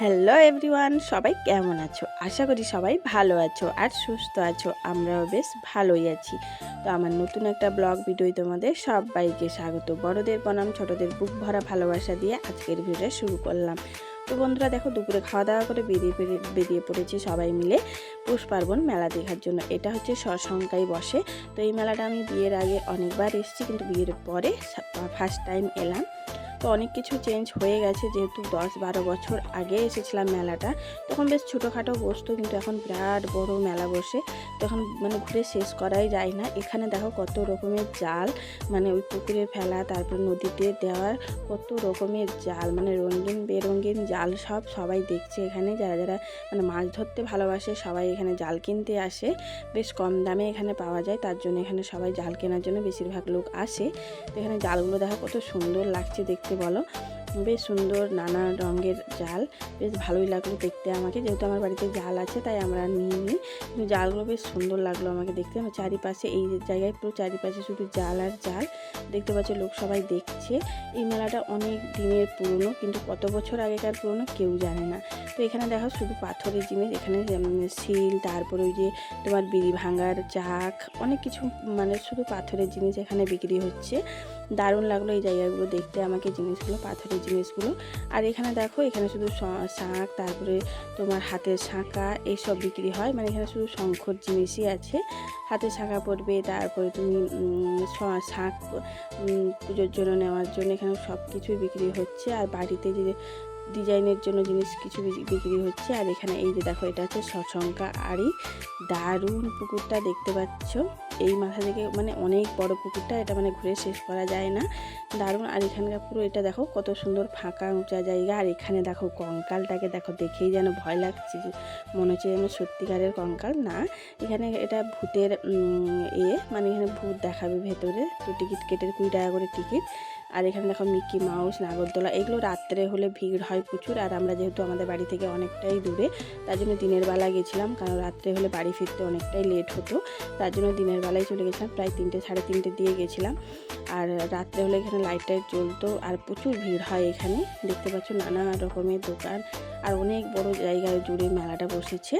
Hello everyone, সবাই কেমন আছো? আশা করি সবাই ভালো আছো আর সুস্থ আছো, আমরাও বেশ ভালোই আছি। তো আমার নতুন একটা ব্লগ ভিডিও তোমাদের সবাইকে স্বাগত। বড়দের বনাম, ছোটদের বুক ভরা ভালোবাসা দিয়ে আজকের ভিডিও শুরু করলাম। তো বন্ধুরা, দেখো দুপুরে খাওয়া দাওয়া করে বেরিয়ে বেরিয়ে বেরিয়ে পড়েছি সবাই মিলে পুষ পার্বণ মেলা দেখার জন্য। এটা হচ্ছে সশঙ্কায় বসে। তো এই মেলাটা আমি বিয়ের আগে অনেকবার এসেছি, কিন্তু বিয়ের পরে ফার্স্ট টাইম এলাম। তো অনেক কিছু চেঞ্জ হয়ে গেছে যেহেতু দশ বারো বছর আগে এসেছিলাম মেলাটা। তখন বেশ ছোটোখাটো বসতো কিন্তু এখন বিরাট বড় মেলা বসে। তখন মানে ঘুরে শেষ করাই যায় না। এখানে দেখো কত রকমের জাল মানে ওই পুকুরে ফেলা, তারপর নদীতে দেওয়ার কত রকমের জাল মানে রঙিন বেরঙিন জাল সব সবাই দেখছে এখানে। যারা যারা মানে মাছ ধরতে ভালোবাসে সবাই এখানে জাল কিনতে আসে। বেশ কম দামে এখানে পাওয়া যায়, তার জন্য এখানে সবাই জাল কেনার জন্য বেশিরভাগ লোক আসে। তো এখানে জালগুলো দেখো কত সুন্দর লাগছে দেখতে বলো। বেশ সুন্দর নানা রঙের জাল। বেশ ভালোই লাগল দেখতে আমাকে। যেহেতু আমার বাড়িতে জাল আছে, তাই আমরা নিয়ে নিই। কিন্তু জালগুলো বেশ সুন্দর লাগল আমাকে দেখতে। আমার চারিপাশে, এই জায়গায় পুরো চারিপাশে শুধু জাল আর জাল। দেখতে পাচ্ছে, লোক সবাই দেখছে। এই মেলাটা অনেক দিনের পুরনো, কিন্তু কত বছর আগেকার পুরনো কেউ জানে না। তো এখানে দেখো, শুধু পাথরের জিনিস। এখানে শিল, তারপরে ওই যে তোমার বিড়ি ভাঙার চাক, অনেক কিছু মানে শুধু পাথরের জিনিস এখানে বিক্রি হচ্ছে। দারুণ লাগল এই জায়গাগুলো দেখতে, আমাকে জিনিসগুলো, পাথরের জিনিসগুলো। আর এখানে দেখো, এখানে শুধু শাঁখ, তারপরে তোমার হাতের শাঁখা, এইসব বিক্রি হয়। মানে এখানে শুধু শঙ্খর জিনিসই আছে। হাতে শাঁখা পড়বে, তারপরে তুমি শাঁখ পুজোর জন্য নেওয়ার জন্য এখানে সব কিছুই বিক্রি হচ্ছে। আর বাড়িতে যে ডিজাইনের জন্য জিনিস কিছু বিক্রি হচ্ছে। আর এখানে এই যে দেখো, এটা হচ্ছে সশঙ্কা আড়ি। দারুণ পুকুরটা দেখতে পাচ্ছ। এই মাথা থেকে মানে অনেক বড় পুকুরটা, এটা মানে ঘুরে শেষ করা যায় না। দারুণ। আর এখানকার পুরো এটা দেখো কত সুন্দর ফাঁকা উঁচা জায়গা। আর এখানে দেখো কঙ্কালটাকে দেখো দেখেই যেন ভয় লাগছে যে মনে হচ্ছে যেন সত্যিকারের কঙ্কাল। না, এখানে এটা ভূতের এ মানে এখানে ভূত দেখাবে ভেতরে। তো টিকিট কেটে কুড়ি টাকা করে টিকিট। আর এখানে দেখো মিকি মাউস, নাগরদোলা, এগুলো রাত্রে হলে ভিড় হয় প্রচুর। আর আমরা যেহেতু আমাদের বাড়ি থেকে অনেকটাই দূরে, তার জন্য দিনের বেলা গেছিলাম। কারণ রাত্রে হলে বাড়ি ফিরতে অনেকটাই লেট হতো। তার জন্য দিনের বেলায় চলে গেছিলাম, প্রায় তিনটে, সাড়ে তিনটে দিয়ে গেছিলাম। আর রাত্রে হলে এখানে লাইট টাইট চলতো আর প্রচুর ভিড় হয় এখানে। দেখতে পাচ্ছ নানা রকমের দোকান, আর অনেক বড় জায়গায় জুড়ে মেলাটা বসেছে।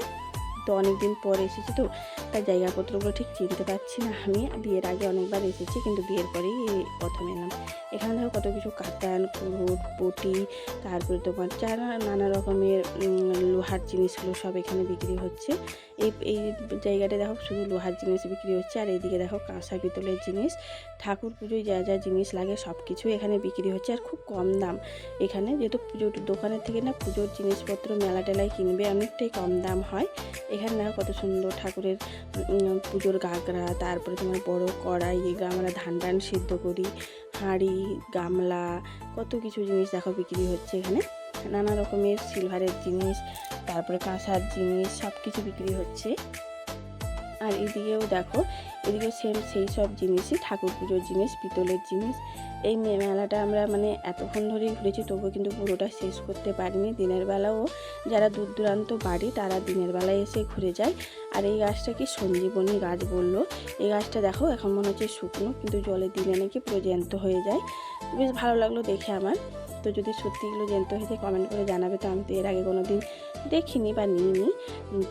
তো অনেক দিন পর এসেছি তো, তাই জায়গাপত্রগুলো ঠিক চিনতে পারছি না আমি। বিয়ের আগে অনেকবার এসেছি, কিন্তু বিয়ের পরেই প্রথম এলাম। এখানে দেখো কত কিছু কাতান কুরুট পটি তারপরে তোমার চারা নানা রকমের লোহার জিনিসগুলো সব এখানে বিক্রি হচ্ছে। এই এই জায়গাটা দেখো শুধু লোহার জিনিস বিক্রি হচ্ছে আর এইদিকে দেখো কাঁসা পিতলের জিনিস। ঠাকুর পুজোয় যা যা জিনিস লাগে সব কিছু এখানে বিক্রি হচ্ছে আর খুব কম দাম। এখানে যেহেতু পুজোর দোকানের থেকে না পুজোর জিনিসপত্র মেলা টেলায় কিনবে অনেকটাই কম দাম হয়। এখানে দেখো কত সুন্দর ঠাকুরের পুজোর গাগরা, তারপরে তোমার বড় কড়াই, আমরা ধান টান সিদ্ধ করি। হাঁড়ি গামলা, কত কিছু জিনিস দেখো বিক্রি হচ্ছে এখানে। নানা রকমের সিলভারের জিনিস, তারপরে কাঁসার জিনিস সব কিছু বিক্রি হচ্ছে। আর এদিকেও দেখো, এদিকেও সেম সেই সব জিনিসই, ঠাকুর পুজোর জিনিস, পিতলের জিনিস। এই মেলাটা আমরা মানে এতক্ষণ ধরেই ঘুরেছি, তবুও কিন্তু পুরোটা শেষ করতে পারিনি। দিনের বেলাও যারা দূর দূরান্ত বাড়ি, তারা দিনের বেলায় এসে ঘুরে যায়। আর এই গাছটা কি সঞ্জীবনী গাছ বলল? এই গাছটা দেখো, এখন মনে হচ্ছে শুকনো, কিন্তু জলে দিলে নাকি পুরো জ্যান্ত হয়ে যায়। বেশ ভালো লাগল দেখে আমার। তো যদি সত্যিগুলো জ্যান্ত হয়েছে কমেন্ট করে জানাবে। তো আমি তো এর আগে কোনো দিন দেখিনি বা নিইনি।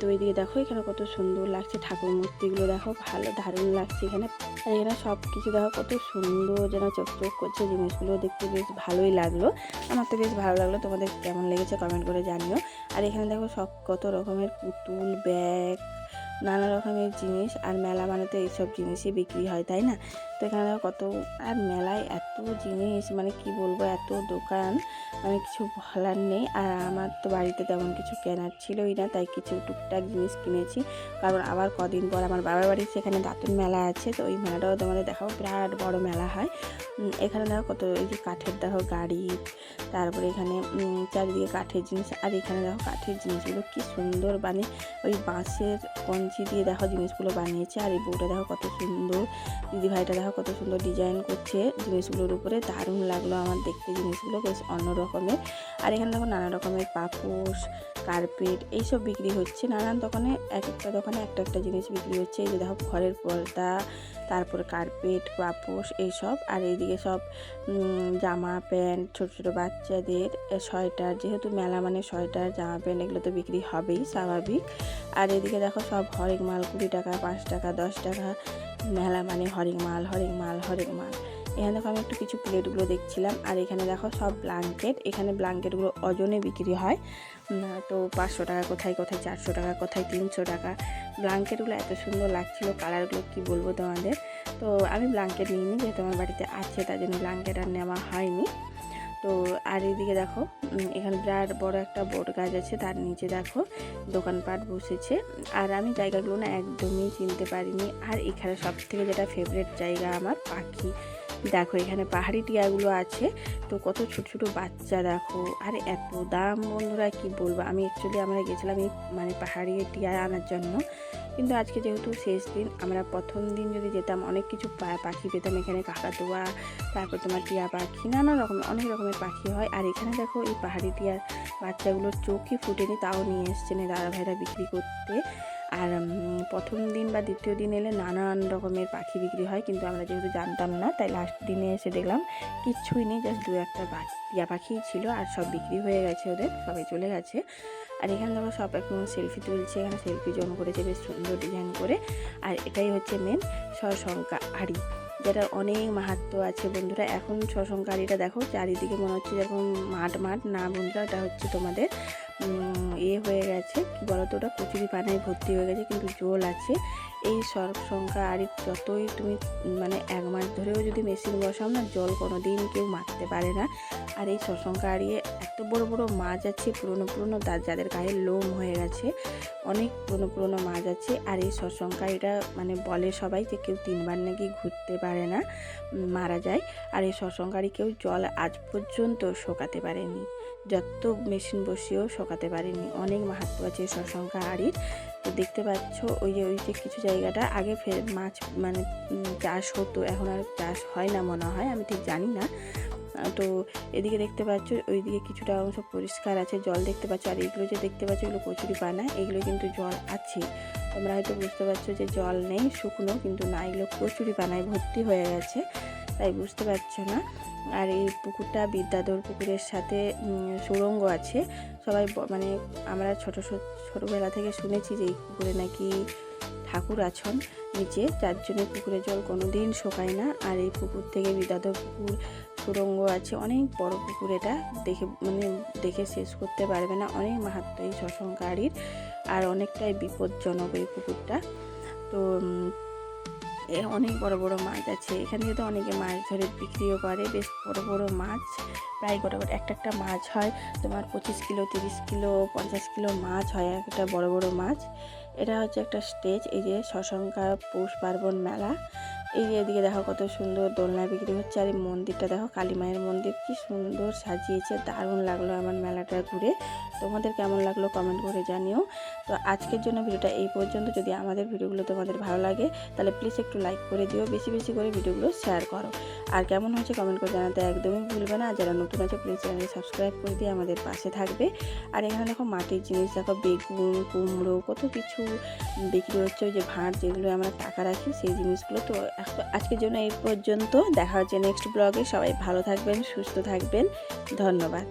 তো এদিকে দেখো, এখানে কত সুন্দর লাগছে ঠাকুর মূর্তিগুলো। দেখো, ভালো দারুণ লাগছে এখানে। আর এখানে সব কিছু দেখো, কত সুন্দর যেন চোখ করছে জিনিসগুলো। দেখতে বেশ ভালোই লাগল। আমার তো বেশ ভালো লাগল। তোমাদের কেমন লেগেছে কমেন্ট করে জানিও। আর এখানে দেখো, সব কত রকমের পুতুল, ব্যাগ, নানা রকমের জিনিস। আর মেলা মানে তো এইসব জিনিসই বিক্রি হয়, তাই না? এখানে কত, আর মেলায় এত জিনিস মানে কি বলব, এত দোকান মানে কিছু বলার নেই। আর আমার তো বাড়িতে তেমন কিছু কেনার ছিলই না, তাই কিছু টুকটাক জিনিস কিনেছি। কারণ আবার কদিন পর আমার বাবার বাড়ি সেখানে দাঁতুন মেলা আছে, তো ওই মেলাটাও তোমাদের দেখাবো, বিরাট বড় মেলা হয়। এখানে দেখো কত, এই যে কাঠের দেখো গাড়ি, তারপরে এখানে চারিদিকে কাঠের জিনিস, আর এখানে দেখো কাঠের জিনিসগুলো কি সুন্দর মানে ওই বাঁশের কঞ্চি দিয়ে দেখো জিনিসগুলো বানিয়েছে, আর এই বউটা দেখো কত সুন্দর, দিদিভাইটা দেখো কত সুন্দর ডিজাইন করছে জিনিসগুলোর উপরে, দারুণ লাগল আমার দেখতে জিনিসগুলো, বেশ অন্য রকমের। আর এখানে দেখো নানা রকমের পাপোশ কার্পেট এইসব বিক্রি হচ্ছে। নানান দোকানে, এক একটা দোকানে একটা একটা জিনিস বিক্রি হচ্ছে। এই যে দেখো ঘরের পর্দা, তারপর কার্পেট পাপোশ, এইসব। আর এইদিকে সব জামা প্যান্ট, ছোট ছোট বাচ্চাদের সোয়েটার, যেহেতু মেলা মানে সোয়েটার, জামা প্যান্ট, এগুলো তো বিক্রি হবেই, স্বাভাবিক। আর এদিকে দেখো সব হরেক মাল কুড়ি টাকা, পাঁচ টাকা, দশ টাকা মেলা মানে হরেক মাল হরেক মাল হরেক মাল। এখানে দেখো আমি একটু কিছু প্লেটগুলো দেখছিলাম, আর এখানে দেখো সব ব্ল্যাঙ্কেট এখানে ব্ল্যাঙ্কেটগুলো অজনে বিক্রি হয়। তো পাঁচশো টাকা কোথায় কোথায় চারশো টাকা, কোথায় তিনশো টাকা? ব্ল্যাঙ্কেটগুলো এত সুন্দর লাগছিল কালারগুলো কি বলব তোমাদের? তো আমি ব্ল্যাঙ্কেট নিইনি, যেহেতু আমার বাড়িতে আছে, তার জন্য ব্ল্যাঙ্কেট আর নেওয়া হয়নি। তো আর এইদিকে দেখো এখানে বিরাট বড় একটা বট গাছ আছে, তার নিচে দেখো দোকানপাট বসেছে। আর আমি জায়গাগুলো না একদমই চিনতে পারিনি। আর এখানে সব থেকে যেটা ফেভারিট জায়গা আমার পাখি। দেখো, এখানে পাহাড়ি টিয়াগুলো আছে। তো কত ছোট ছোট বাচ্চা দেখো। আর, এত দাম বন্ধুরা, কি বলব? আমি অ্যাকচুয়ালি আমরা গেছিলাম এই মানে পাহাড়ি টিয়া আনার জন্য। কিন্তু আজকে যেহেতু শেষ দিন, আমরা প্রথম দিন যদি যেতাম, অনেক কিছু পাখি পেতাম এখানে, কাকাতুয়া, তারপর তোমার টিয়া পাখি, নানা রকম, অনেক রকমের পাখি হয়। আর এখানে দেখো এই পাহাড়ি টিয়ার বাচ্চাগুলোর চোখই ফুটেনি, তাও নিয়ে এসছেন দাদা ভাইরা বিক্রি করতে। আর প্রথম দিন বা দ্বিতীয় দিন এলে নানান রকমের পাখি বিক্রি হয়, কিন্তু আমরা যেহেতু জানতাম না, তাই লাস্ট দিনে এসে দেখলাম কিচ্ছুই নেই জাস্ট দু একটা টিয়া পাখিই ছিল, আর সব বিক্রি হয়ে গেছে ওদের, সবাই চলে গেছে। আর এখানে দেখো সব এখন সেলফি তুলছে, এখানে সেলফি জোন করেছে, বেশ সুন্দর ডিজাইন করে। আর এটাই হচ্ছে মেন সশঙ্কা আড়ি, যেটার অনেক মাহাত্ম আছে বন্ধুরা। এখন সশঙ্কা আড়িটা দেখো, চারিদিকে মনে হচ্ছে যেরকম মাঠ মাঠ। না বন্ধুরা এটা হচ্ছে তোমাদের এ হয়ে গেছে। বলো বলতো, ওটা কচুরি পানায় ভর্তি হয়ে গেছে, কিন্তু জল আছে। এই সর্প সংখ্যা আর যতই তুমি মানে এক মাস ধরেও যদি মেশিন বসাও না, জল কোনো দিন কেউ মারতে পারে না। আর এই সরসংখ্যা আড়িয়ে এত বড় বড় মাছ আছে, পুরনো পুরনো যাদের গায়ে লোম হয়ে গেছে, অনেক পুরনো পুরনো মাছ আছে। আর এই সরসংখ্যা এটা মানে বলে সবাই যে কেউ তিনবার নাকি ঘুরতে পারে না, মারা যায়। আর এই সরসংখ্যারি কেউ জল আজ পর্যন্ত শোকাতে পারেনি। যত মেশিন বসিয়েও শোকাতে পারেনি। অনেক মাহাত্ম আছে এই সরসংখ্যা আড়ির তো দেখতে পাচ্ছ, ওই যে ওই যে কিছু জায়গাটা। আগে ফের মাছ মানে চাষ হতো, এখন আর চাষ হয় না মনে হয়, আমি ঠিক জানি না। তো এদিকে দেখতে পাচ্ছ, ওইদিকে কিছুটা অংশ পরিষ্কার আছে, জল দেখতে পাচ্ছ, আর এগুলো যে দেখতে পাচ্ছ, এগুলো কচুরি পানা, এগুলো কিন্তু জল আছে। তোমরা হয়তো বুঝতে পারছ যে জল নেই, শুকনো কিন্তু না, এগুলো কচুরি পানায় ভর্তি হয়ে গেছে। তাই বুঝতে পারছ না? আর এই পুকুরটা বিদ্যাধর পুকুরের সাথে উম, সুড়ঙ্গ আছে। সবাই মানে আমরা ছোট ছোটোবেলা থেকে শুনেছি যে এই পুকুরে নাকি ঠাকুর আছেন নিচে। যার জন্য পুকুরের জল কোনো দিন শোকায় না। আর এই পুকুর থেকে বিদ্যাধর পুকুর সুরঙ্গ আছে। অনেক বড় পুকুর এটা। দেখে মানে দেখে শেষ করতে পারবে না। অনেক মাহাত্ম এই আর অনেকটাই বিপজ্জনক এই পুকুরটা। তো অনেক বড় বড় মাছ আছে। এখানে কিন্তু অনেকে মাছ ধরে বিক্রিও করে। বেশ বড় বড় মাছ। প্রায় গোটা গোটা একটা একটা মাছ হয়। তোমার পঁচিশ কিলো, তিরিশ কিলো, পঞ্চাশ কিলো মাছ হয় একটা বড় বড় মাছ। এটা হচ্ছে একটা স্টেজ। এই যে শশঙ্কা পৌষ পার্বণ মেলা। এই যে এদিকে দেখো কত সুন্দর দোলনা বিক্রি হচ্ছে। আর এই মন্দিরটা দেখো, কালী মায়ের মন্দির। কি সুন্দর সাজিয়েছে। দারুণ লাগল আমার মেলাটা ঘুরে। তোমাদের কেমন লাগল কমেন্ট করে জানিও। তো আজকের জন্য ভিডিওটা এই পর্যন্ত। যদি আমাদের ভিডিওগুলো তোমাদের ভালো লাগে, তাহলে প্লিজ একটু লাইক করে দিও, বেশি বেশি করে ভিডিওগুলো শেয়ার করো। আর কেমন হয়েছে কমেন্ট করে জানাতে একদমই ভুলবে না। যারা নতুন আছে প্লিজ চ্যানেলে সাবস্ক্রাইব করে দিয়ে আমাদের পাশে থাকবে। আর এখানে দেখো মাটির জিনিস, দেখো বেগুন, কুমড়ো, কত কিছু বিক্রি হচ্ছে। ওই যে ভাঁড় যেগুলো আমরা টাকা রাখি, সেই জিনিসগুলো তো আজকের জন্য এই পর্যন্ত। দেখা হচ্ছে নেক্সট ব্লগে সবাই ভালো থাকবেন, সুস্থ থাকবেন। ধন্যবাদ।